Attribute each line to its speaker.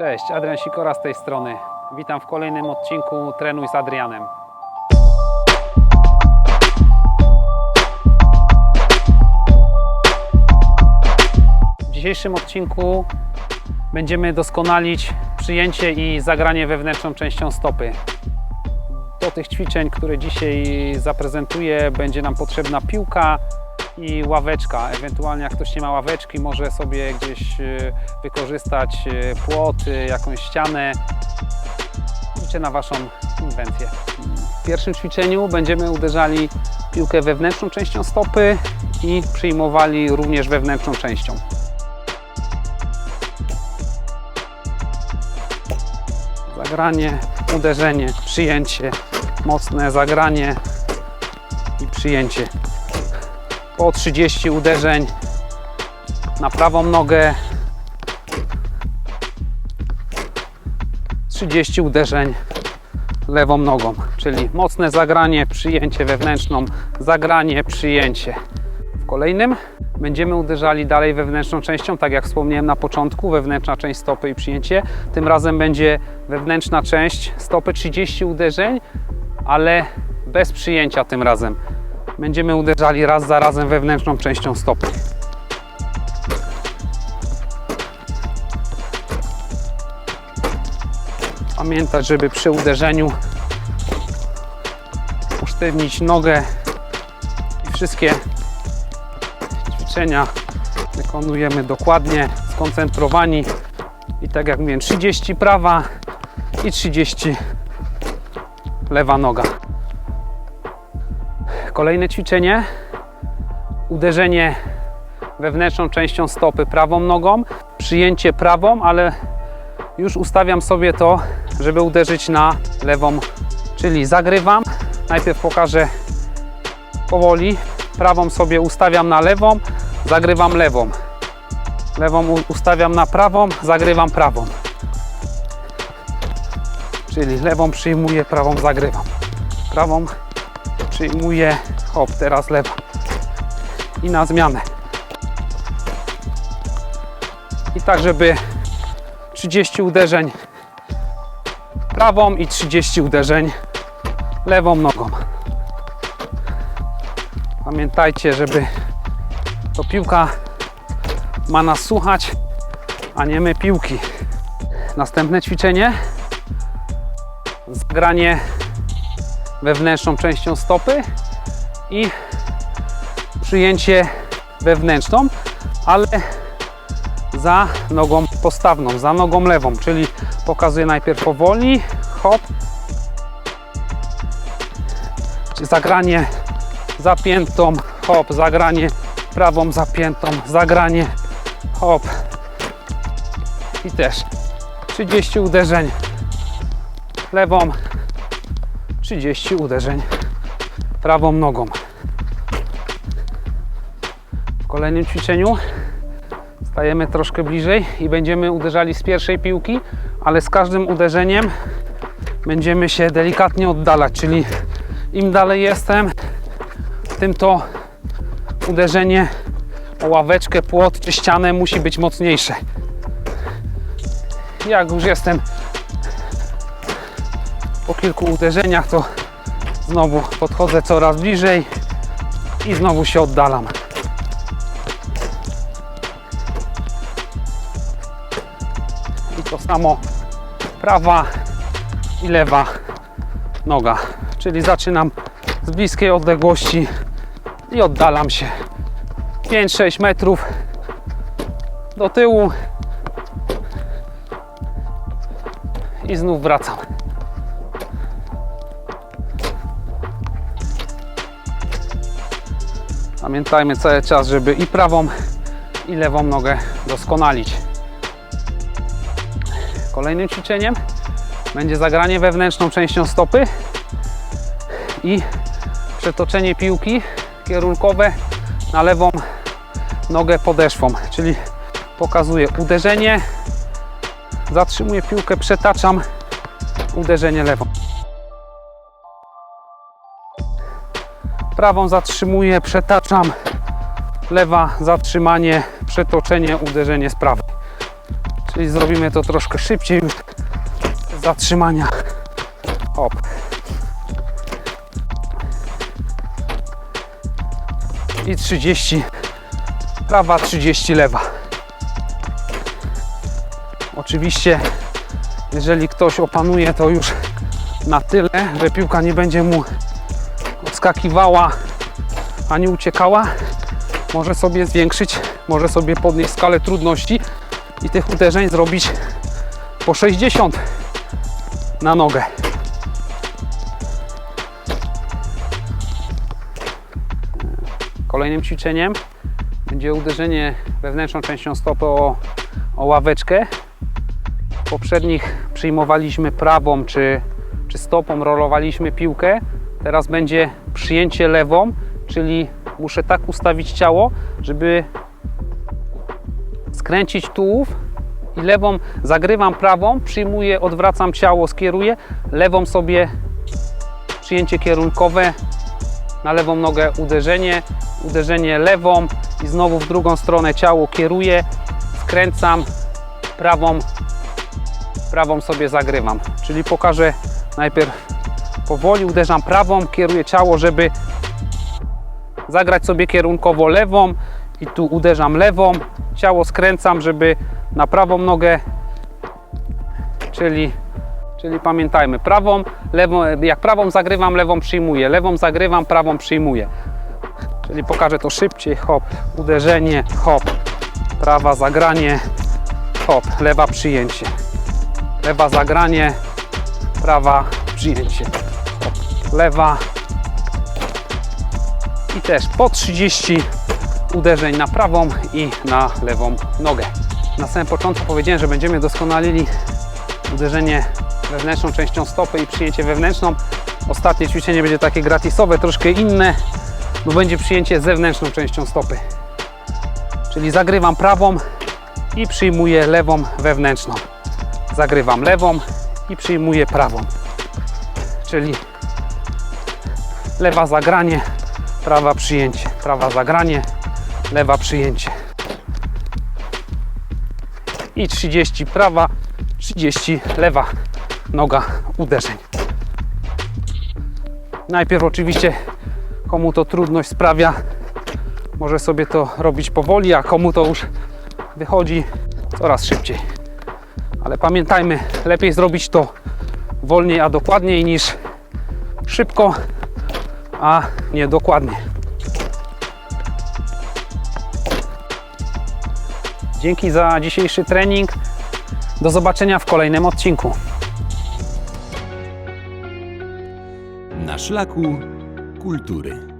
Speaker 1: Cześć, Adrian Sikora z tej strony. Witam w kolejnym odcinku Trenuj z Adrianem. W dzisiejszym odcinku będziemy doskonalić przyjęcie i zagranie wewnętrzną częścią stopy. Do tych ćwiczeń, które dzisiaj zaprezentuję, będzie nam potrzebna piłka i ławeczka. Ewentualnie jak ktoś nie ma ławeczki, może sobie gdzieś e, wykorzystać e, płot, e, jakąś ścianę. Liczę na Waszą inwencję. W pierwszym ćwiczeniu będziemy uderzali piłkę wewnętrzną częścią stopy i przyjmowali również wewnętrzną częścią. Zagranie, uderzenie, przyjęcie, mocne zagranie i przyjęcie. Po 30 uderzeń na prawą nogę, 30 uderzeń lewą nogą, czyli mocne zagranie, przyjęcie wewnętrzną, zagranie, przyjęcie. W kolejnym będziemy uderzali dalej wewnętrzną częścią, tak jak wspomniałem na początku, wewnętrzna część stopy i przyjęcie. Tym razem będzie wewnętrzna część stopy 30 uderzeń, ale bez przyjęcia tym razem. Będziemy uderzali raz za razem wewnętrzną częścią stopy. Pamiętać, żeby przy uderzeniu usztywnić nogę i wszystkie ćwiczenia wykonujemy dokładnie, skoncentrowani i tak jak mówiłem 30 prawa i 30 lewa noga. Kolejne ćwiczenie uderzenie wewnętrzną częścią stopy prawą nogą, przyjęcie prawą, ale już ustawiam sobie to, żeby uderzyć na lewą, czyli zagrywam. Najpierw pokażę powoli. Prawą sobie ustawiam na lewą, zagrywam lewą. Lewą ustawiam na prawą, zagrywam prawą. Czyli lewą przyjmuję, prawą zagrywam. Prawą przyjmuję, hop, teraz lewa. I na zmianę. I tak, żeby 30 uderzeń prawą i 30 uderzeń lewą nogą. Pamiętajcie, żeby to piłka ma nas słuchać, a nie my piłki. Następne ćwiczenie. Zagranie wewnętrzną częścią stopy i przyjęcie wewnętrzną, ale za nogą postawną, za nogą lewą, czyli pokazuję najpierw powoli, hop, zagranie zapiętą, hop, zagranie prawą zapiętą, zagranie, hop. I też 30 uderzeń lewą, 30 uderzeń prawą nogą. W kolejnym ćwiczeniu stajemy troszkę bliżej i będziemy uderzali z pierwszej piłki, ale z każdym uderzeniem będziemy się delikatnie oddalać, czyli im dalej jestem, tym to uderzenie o ławeczkę, płot czy ścianę musi być mocniejsze. Jak już jestem po kilku uderzeniach, to znowu podchodzę coraz bliżej i znowu się oddalam. I to samo prawa i lewa noga. Czyli zaczynam z bliskiej odległości i oddalam się 5-6 metrów do tyłu i znów wracam. Pamiętajmy cały czas, żeby i prawą, i lewą nogę doskonalić. Kolejnym ćwiczeniem będzie zagranie wewnętrzną częścią stopy i przetoczenie piłki kierunkowe na lewą nogę podeszwą, czyli pokazuję uderzenie, zatrzymuję piłkę, przetaczam, uderzenie lewą. Prawą zatrzymuję, przetaczam, lewa zatrzymanie, przetoczenie, uderzenie z prawej. Czyli zrobimy to troszkę szybciej już. Zatrzymania. Hop. I 30 prawa, 30 lewa. Oczywiście, jeżeli ktoś opanuje to już na tyle, że piłka nie będzie mu odskakiwała ani uciekała, może sobie zwiększyć, może sobie podnieść skalę trudności i tych uderzeń zrobić po 60 na nogę. Kolejnym ćwiczeniem będzie uderzenie wewnętrzną częścią stopy o, o ławeczkę. W poprzednich przyjmowaliśmy prawą czy, czy stopą, rolowaliśmy piłkę. Teraz będzie przyjęcie lewą, czyli muszę tak ustawić ciało, żeby skręcić tułów i lewą zagrywam prawą, przyjmuję, odwracam ciało, skieruję, lewą sobie przyjęcie kierunkowe, na lewą nogę uderzenie, uderzenie lewą i znowu w drugą stronę ciało kieruję, skręcam, prawą, prawą sobie zagrywam. Czyli pokażę najpierw powoli, uderzam prawą, kieruję ciało, żeby zagrać sobie kierunkowo lewą. I tu uderzam lewą, ciało skręcam, żeby na prawą nogę, czyli, czyli pamiętajmy, prawą, lewą, jak prawą zagrywam, lewą przyjmuję, lewą zagrywam, prawą przyjmuję. Czyli pokażę to szybciej, hop, uderzenie, hop, prawa zagranie, hop, lewa przyjęcie, lewa zagranie, prawa przyjęcie, lewa i też po 30 uderzeń na prawą i na lewą nogę. Na samym początku powiedziałem, że będziemy doskonalili uderzenie wewnętrzną częścią stopy i przyjęcie wewnętrzną. Ostatnie ćwiczenie będzie takie gratisowe, troszkę inne, bo będzie przyjęcie zewnętrzną częścią stopy. Czyli zagrywam prawą i przyjmuję lewą wewnętrzną. Zagrywam lewą i przyjmuję prawą. Czyli lewa zagranie, prawa przyjęcie, prawa zagranie, lewa przyjęcie. I 30 prawa, 30 lewa noga uderzeń. Najpierw oczywiście komu to trudność sprawia, może sobie to robić powoli, a komu to już wychodzi coraz szybciej. Ale pamiętajmy, lepiej zrobić to wolniej, a dokładniej niż szybko, a nie dokładnie. Dzięki za dzisiejszy trening. Do zobaczenia w kolejnym odcinku.
Speaker 2: Na szlaku kultury.